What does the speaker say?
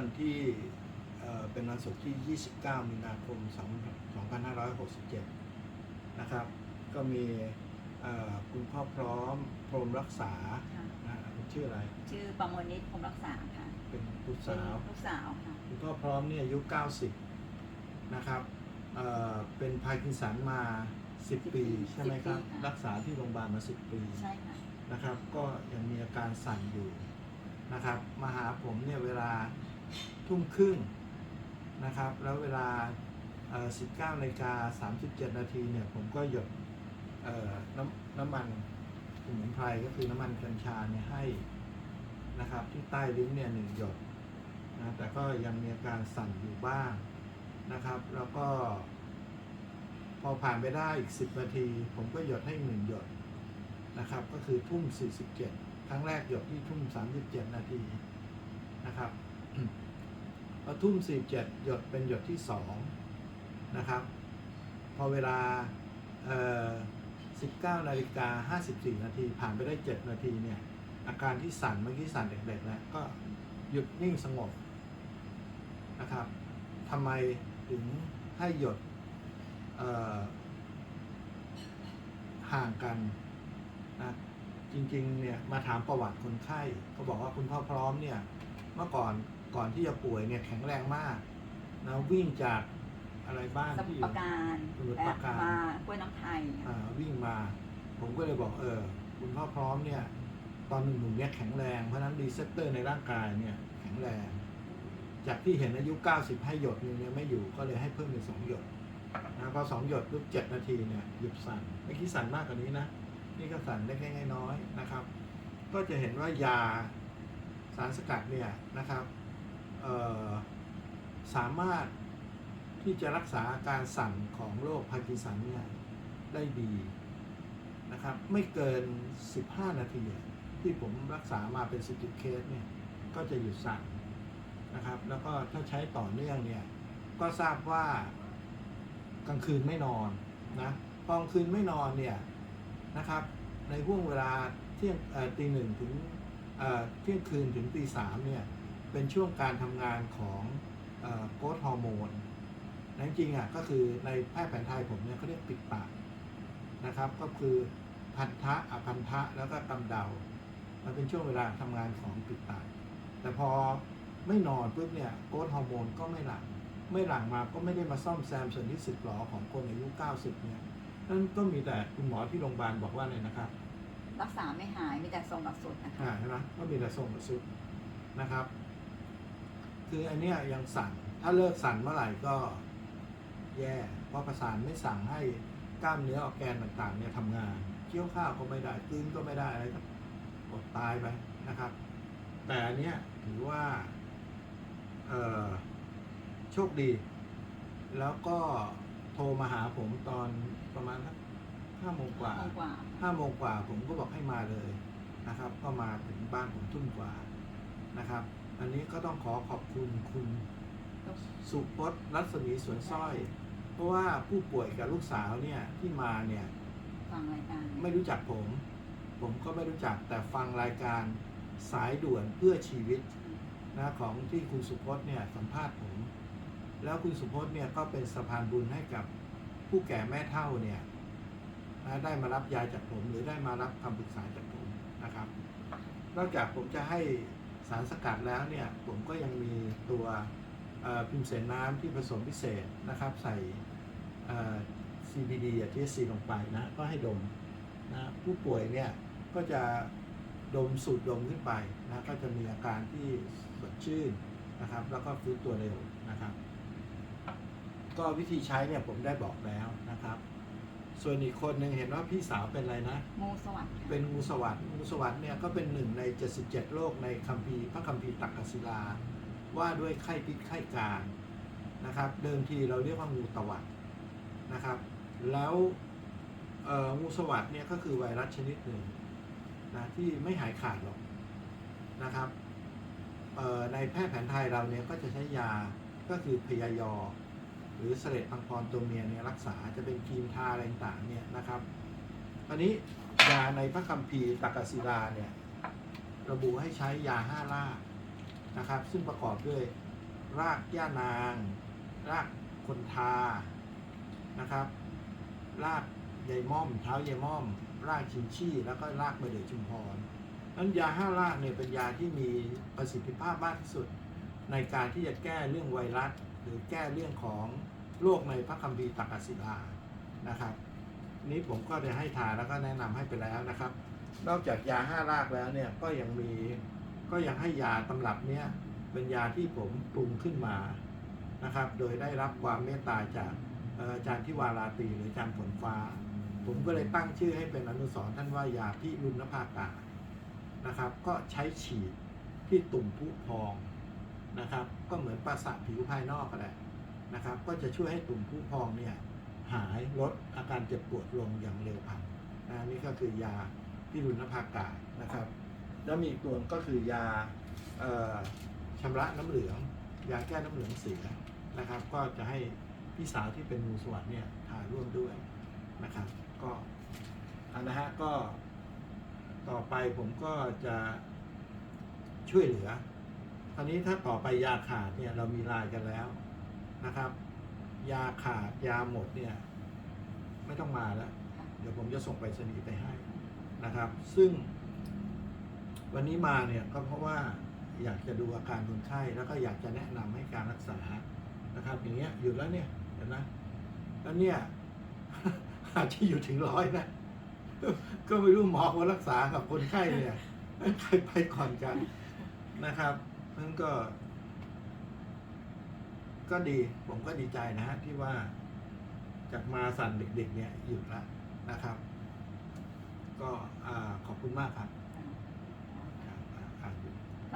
วันที่เอ่อเป็นวันศุกร์ที่ 29 มีนาคม 2567 นะครับ ก็มีเอ่อคุณพ่อพร้อมพรหมรักษาค่ะนะคุณชื่ออะไร ชื่อประมวลนิดพรหมรักษาค่ะ เป็นลูกเป็นสาวลูกสาวค่ะ คุณพ่อพร้อมเนี่ยอายุ 90 นะครับเอ่อเป็นพาร์กินสันมา 10 ปีใช่ไหมครับ10ปีค่ะรักษาที่โรงพยาบาลมา 10 ปีใช่ค่ะนะครับ ก็ยังมีอาการสั่นอยู่นะครับ มาหาผมเนี่ยเวลา ทุ่มครึ่งนะครับ แล้วเวลา 19นาฬิกา37 นาทีเนี่ย ผมก็หยดน้ำน้ำมันสมุนไพรก็คือน้ำมันกัญชาเนี่ยให้นะครับ ที่ใต้ลิ้นเนี่ยหนึ่งหยดนะแต่ก็ยังมีอาการสั่นอยู่บ้างนะครับ แล้วก็พอผ่านไปได้อีก 10 นาที ผมก็หยดให้หนึ่งหยดนะครับ ก็คือทุ่ม 47 ครั้งแรกหยดที่ทุ่ม 37 นาทีนะครับ อทุ่ม47 หยดเป็นหยดที่ 2 นะครับ พอเวลา 19นาฬิกา54 นาที ผ่านไปได้ 7 นาทีเนี่ย อาการที่สั่นเมื่อกี้สั่นเด็กๆนะก็หยุดนิ่งสงบนะครับทำไมถึงให้หยดห่างกันนะจริงๆเนี่ยมาถามประวัติคนไข้เขาบอกว่าคุณพ่อพร้อมเนี่ยเมื่อก่อน ก่อนที่จะป่วยเนี่ยแข็งแรงมากนะวิ่งจากอะไรบ้านสมุที่ทอรปยู่ราการสมุทรและปราการมากล้วยน้ำไทยค่ะอ่าวิ่งมา ผมก็เลยบอกเออคุณพ่อพร้อมเนี่ย ตอนหนุ่มๆเนี่ยแข็งแรงเพราะฉะนั้นรีเซพเตอร์ในร่างกายเนี่ยแข็งแรง จากที่เห็นอายุ 90 ให้หยดหนึงเนี่ยไม่อยู่ก็เลยให้เพิ่มเป็นสองหยดนะพอสองหยดปุ๊บเจ็ดนาทีเนี่ยหยุดสั่นเมื่อกี้สั่นมากกว่านี้นะนี่ก็สั่นได้แค่น้อยๆนะครับ ก็จะเห็นว่ายาสารสกัดเนี่ยนะครับเอ่อ สามารถที่จะรักษาอาการสั่นของโรคพาร์กินสันเนี่ยได้ดีนะครับ ไม่เกิน 15 นาที ที่ผมรักษามาเป็นสิบเคสเนี่ยก็จะหยุดสั่นนะครับ แล้วก็ถ้าใช้ต่อเนื่องเนี่ยก็ทราบว่ากลางคืนไม่นอนนะพอกลางคืนไม่นอนเนี่ยนะครับ ในห่วงเวลาเที่ยงตีหนึ่งถึงเที่ยงคืนถึงตีสามเนี่ย เป็นช่วงการทำงานของโกรทฮอร์โมนนั่นจริงๆอะก็คือในแพทย์แผนไทยผมเนี่ยเขาเรียกปิดปากนะครับ ก็คือพันธะอพันธะแล้วก็กำเดา มันเป็นช่วงเวลาทำงานของปิดปาก แต่พอไม่นอนปุ๊บเนี่ยโกรทฮอร์โมนก็ไม่หลั่งไม่หลั่งมาก็ไม่ได้มาซ่อมแซมส่วนที่สึกหรอของคนอายุ 90 เนี่ยนั่นก็มีแต่คุณหมอที่โรงพยาบาลบอกว่าเลยนะครับ รักษาไม่หายมีแต่ทรงกับสุดนะคะอ่าใช่ไหมก็มีแต่ทรงกับซุดนะครับ คืออันเนี้ยยังสั่น ถ้าเลิกสั่นเมื่อไหร่ก็แย่เพราะประสานไม่สั่งให้กล้ามเนื้อออกแกนต่างๆเนี่ยทำงานเคี้ยวข้าวก็ไม่ได้กลืนก็ไม่ได้อะไรก็อดตายไปนะครับ แต่อันเนี้ยถือว่าเอ่อโชคดี แล้วก็โทรมาหาผมตอนประมาณสักห้าโมงกว่าโมงกว่าห้าโมงกว่าผมก็บอกให้มาเลยนะครับ ก็มาถึงบ้านผมทุ่มกว่านะครับ อันนี้ก็ต้องขอขอบคุณคุณสุพจน์รัศมีสวนสร้อย เพราะว่าผู้ป่วยกับลูกสาวเนี่ยที่มาเนี่ยฟังรายการไม่รู้จักผม ผมก็ไม่รู้จักแต่ฟังรายการสายด่วนเพื่อชีวิตนะของที่คุณสุพจน์เนี่ยสัมภาษณ์ผม แล้วคุณสุพจน์เนี่ยก็เป็นสะพานบุญให้กับผู้แก่แม่เฒ่าเนี่ยนะได้มารับยาจากผมหรือได้มารับคำปรึกษาจากผมนะครับ นอกจากผมจะให้ สารสกัดแล้วเนี่ยผมก็ยังมีตัวพิมพ์เสนน้ำที่ผสมพิเศษนะครับใส่ CBD อะ THC ลงไปนะก็ให้ดมนะผู้ป่วยเนี่ยก็จะดมสูดดมขึ้นไปนะก็จะมีอาการที่สดชื่นนะครับ แล้วก็ฟื้นตัวเร็วนะครับ ก็วิธีใช้เนี่ยผมได้บอกแล้วนะครับ ส่วนอีกคนหนึ่งเห็นว่าพี่สาวเป็นอะไรนะ งูสวัสดิ์ค่ะเป็นงูสวัสด์งูสวัสด์เนี่ยก็เป็นหนึ่งใน 77 โรคในคัมภีร์พระคัมภีร์ตักกศิลา ว่าด้วยไข้พิษไข้การนะครับ เดิมทีเราเรียกว่างูตวัดนะครับ แล้วเอ่องูสวัสด์เนี่ยก็คือไวรัสชนิดหนึ่งนะที่ไม่หายขาดหรอกนะครับเอ่อในแพทย์แผนไทยเราเนี่ยก็จะใช้ยาก็คือพยายอ หรือเสลดพังพรตัวเมียเนี่ยรักษาจะเป็นครีมทาอะไรต่างเนี่ยนะครับตอนนี้ยาในพระคัมภีร์ตักกศิลาเนี่ยระบุให้ใช้ยาห้าล่านะครับ ซึ่งประกอบด้วยรากย่านาง รากคนทานะครับ รากใยม่อม เท้าใยม่อม รากชินชี่ แล้วก็รากมะเดื่อชุมพรนั้นยาห้ารากเนี่ยเป็นยาที่มีประสิทธิภาพมากที่สุด ในการที่จะแก้เรื่องไวรัส หรือแก้เรื่องของโรคในพระคัมภีร์ตักศิลานะครับ นี้ผมก็ได้ให้ทานแล้วก็แนะนำให้ไปแล้วนะครับ นอกจากยาห้ารากแล้วเนี่ยก็ยังมีก็ยังให้ยาตำรับเนี้ยเป็นยาที่ผมปรุงขึ้นมานะครับ โดยได้รับความเมตตาจากอาจารย์ทิวาราตีหรืออาจารย์ฝนฟ้า ผมก็เลยตั้งชื่อให้เป็นอนุสรณ์ท่านว่ายาพิรุณภากานะครับ ก็ใช้ฉีดที่ตุ่มพุพอง นะครับ ก็เหมือนประสาทผิวภายนอกก็แหละนะครับ ก็จะช่วยให้ตุ่มพุพองเนี่ยหายลดอาการเจ็บปวดลงอย่างเร็วพลันนะนี่ก็คือยาพิรุณภากานะครับ แล้วมีอีกตัวก็คือยาออชำระน้ำเหลือง ยาแก้น้ำเหลืองเสียนะครับ ก็จะให้พี่สาวที่เป็นงูสวัสดเนี่ยทานร่วมด้วยนะครับ ก็อันนะฮะก็ต่อไปผมก็จะช่วยเหลือ ราวนี้ถ้าต่อไปยาขาดเนี่ยเรามีรายกันแล้วนะครับ ยาขาดยาหมดเนี่ยไม่ต้องมาแล้ว เดี๋ยวผมจะส่งไปรษณีไปให้นะครับ ซึ่ง วันนี้มาเนี่ยก็เพราะว่าอยากจะดูอาการคนไข้แล้วก็อยากจะแนะนำให้การรักษานะครับ อย่างเงี้ยหยุดแล้วเนี่ยเห็นไหมแล้วเนี่ยอาจจะอยู่ถึงร้อยนะก็ไม่รู้หมอคนรักษากับคนไข้เนี่ยใครไปก่อนกันนะครับ นั่นก็ ก็ดี ผมก็ดีใจนะฮะที่ว่าจากมาสั่นเด็กๆเนี่ยหยุดละนะครับ ก็อขอบคุณมากครับ